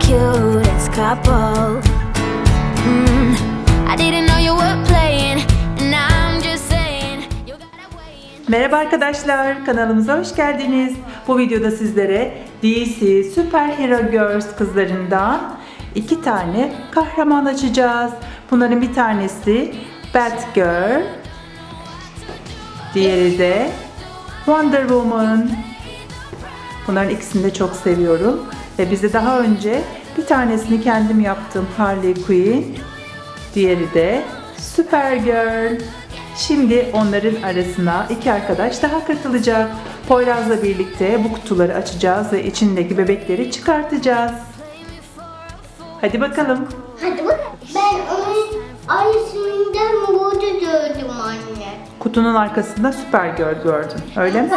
Cutest couple. Mm, I didn't know you were playing. Merhaba arkadaşlar, kanalımıza hoş geldiniz. Bu videoda sizlere DC Super Hero Girls kızlarından iki tane kahraman açacağız. Bunların bir tanesi Batgirl, diğeri de Wonder Woman. Bunların ikisini de çok seviyorum. Ve bize daha önce bir tanesini kendim yaptım Harley Quinn. Diğeri de Supergirl. Şimdi onların arasına iki arkadaş daha katılacak. Poyraz'la birlikte bu kutuları açacağız ve içindeki bebekleri çıkartacağız. Hadi bakalım. Hadi bak. Ben onun aynısından burada gördüm anne. Kutunun arkasında Supergirl gördüm. Öyle mi?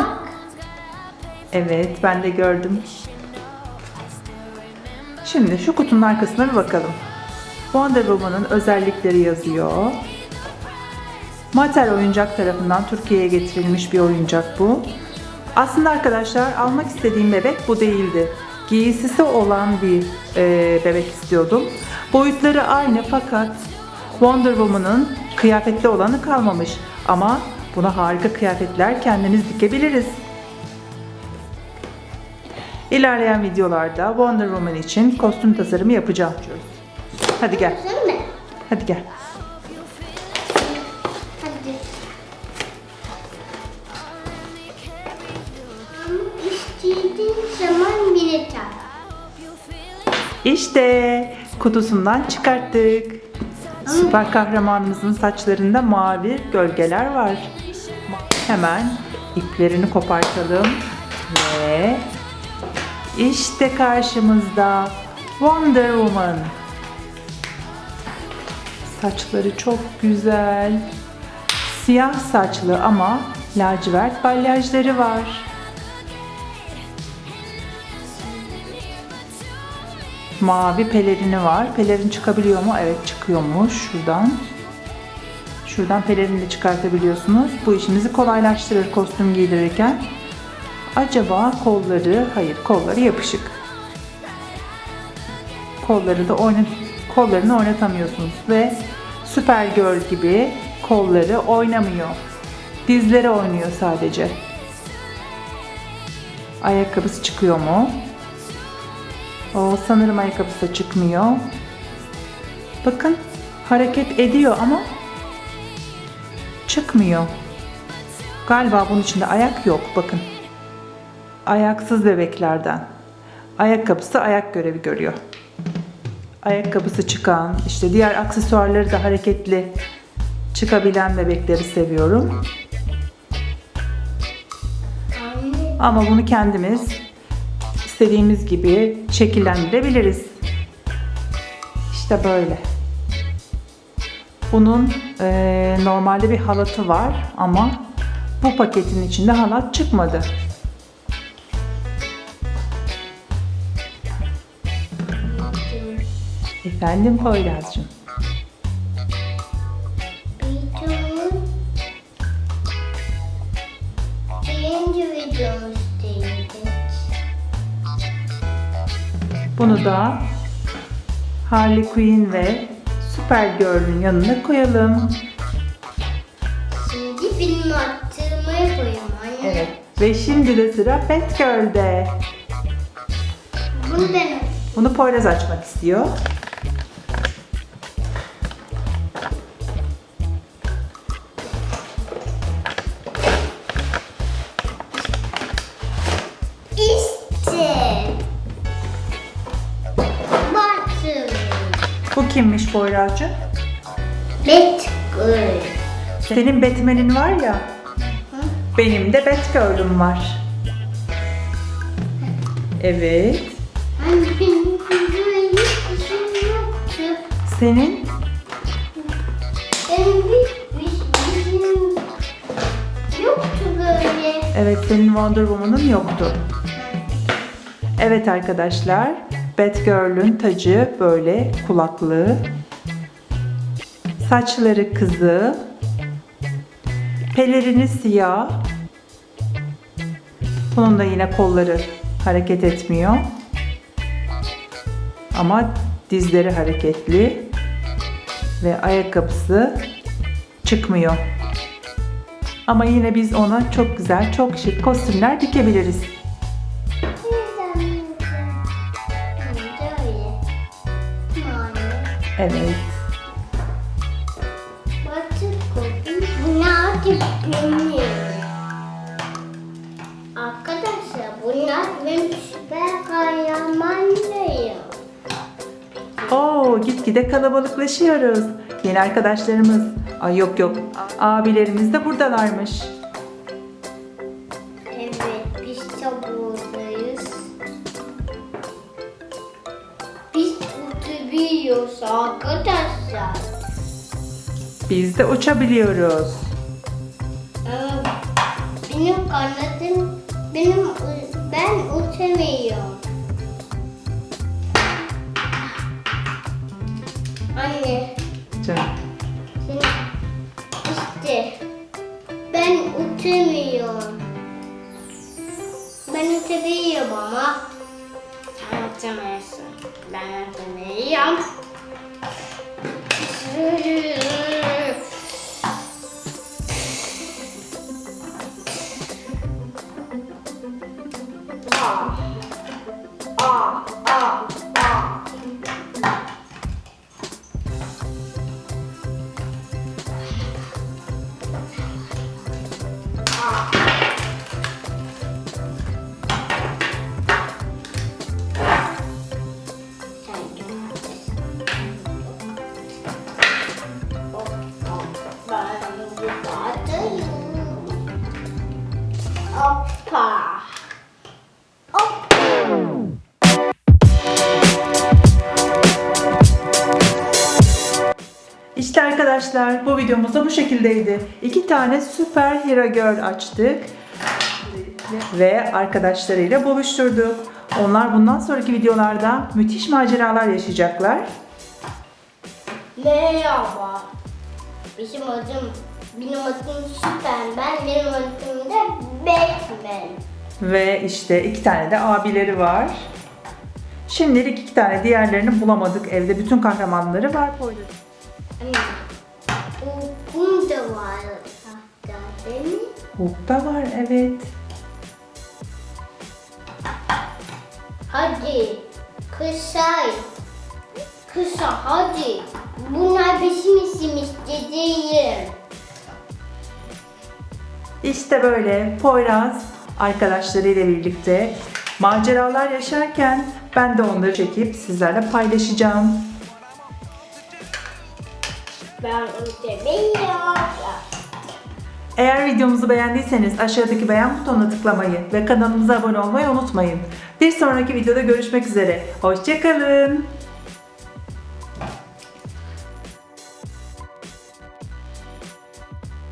Evet, ben de gördüm. Şimdi şu kutunun arkasına bir bakalım. Wonder Woman'ın özellikleri yazıyor. Mattel oyuncak tarafından Türkiye'ye getirilmiş bir oyuncak bu. Aslında arkadaşlar almak istediğim bebek bu değildi. Giysisi olan bir e, bebek istiyordum. Boyutları aynı fakat Wonder Woman'ın kıyafetli olanı kalmamış. Ama buna harika kıyafetler kendimiz dikebiliriz. İlerleyen videolarda Wonder Woman için kostüm tasarımı yapacağım. Hadi gel. Sen mi? Hadi gel. Hadi. İstediğin zaman bile tak. İşte kutusundan çıkarttık. Süper kahramanımızın saçlarında mavi gölgeler var. Hemen iplerini kopartalım ve işte karşımızda Wonder Woman. Saçları çok güzel. Siyah saçlı ama lacivert balyajları var. Mavi pelerini var. Pelerin çıkabiliyor mu? Evet çıkıyormuş şuradan. Şuradan pelerini de çıkartabiliyorsunuz. Bu işimizi kolaylaştırır kostüm giydirirken. Acaba kolları, hayır kolları yapışık. Kolları da oynat, kollarını oynatamıyorsunuz ve Supergirl gibi kolları oynamıyor. Dizleri oynuyor sadece. Ayakkabısı çıkıyor mu? O sanırım ayakkabısı çıkmıyor. Bakın hareket ediyor ama çıkmıyor. Galiba bunun içinde ayak yok bakın. Ayaksız bebeklerden. Ayakkabısı ayak görevi görüyor. Ayakkabısı çıkan, işte diğer aksesuarları da hareketli çıkabilen bebekleri seviyorum. Ama bunu kendimiz istediğimiz gibi şekillendirebiliriz. İşte böyle. Bunun eee, normalde bir halatı var ama bu paketin içinde halat çıkmadı. Efendim Poyraz'cığım. Videonun birinci videomuzdaydık. Bunu da Harley Quinn ve Supergirl'ün yanına koyalım. Şimdi film attırma yapayım anne. Evet. Ve şimdi de sıra Batgirl'de. Bunu ben Bunu Poyraz açmak istiyor. Kimmiş Poyraz'cığım? Batgirl. Senin Batman'in var ya. Benim de Batgirl'üm var. Evet. Anne benim yoktu. Senin Benim hiçbir şeyim yoktu böyle. evet senin Wonder Woman'ın yoktu. Evet arkadaşlar. Batgirl'ün tacı böyle kulaklı. Saçları kızı. Pelerini siyah. Bunun da yine kolları hareket etmiyor. Ama dizleri hareketli ve ayakkabısı çıkmıyor. Ama yine biz ona çok güzel, çok şık kostümler dikebiliriz. Evet. Arkadaşlar bunlar benim süper kahramanlarım. Oo, gitgide kalabalıklaşıyoruz. Yeni arkadaşlarımız. Ay yok yok. Abilerimiz de buradalarmış. Evet biz de buradayız. Uçabiliyoruz arkadaşlar. Biz de uçabiliyoruz. Ama benim kanadım, benim ben uçamıyorum. Anne, Canım. işte ben uçamıyorum. Ben uçabiliyorum ama sen uçamıyorsun. Ben uçamıyorum. Arkadaşlar bu videomuz da bu şekildeydi. İki tane süper hero girl açtık. Ve arkadaşlarıyla buluşturduk. Onlar bundan sonraki videolarda müthiş maceralar yaşayacaklar. Merhaba. Bizim adım, benim adım Superman, benim adım da Batman. Ve işte iki tane de abileri var. Şimdilik iki tane diğerlerini bulamadık. Evde bütün kahramanları var. Anne, bu kum da var hatta değil mi? Hulk da var evet. Hadi, kısay. Kısa hadi. Bunlar bizim işimiz dediğim. İşte böyle Poyraz arkadaşlarıyla birlikte maceralar yaşarken ben de onları çekip sizlerle paylaşacağım. Eğer videomuzu beğendiyseniz aşağıdaki beğen butonuna tıklamayı ve kanalımıza abone olmayı unutmayın. Bir sonraki videoda görüşmek üzere. Hoşçakalın.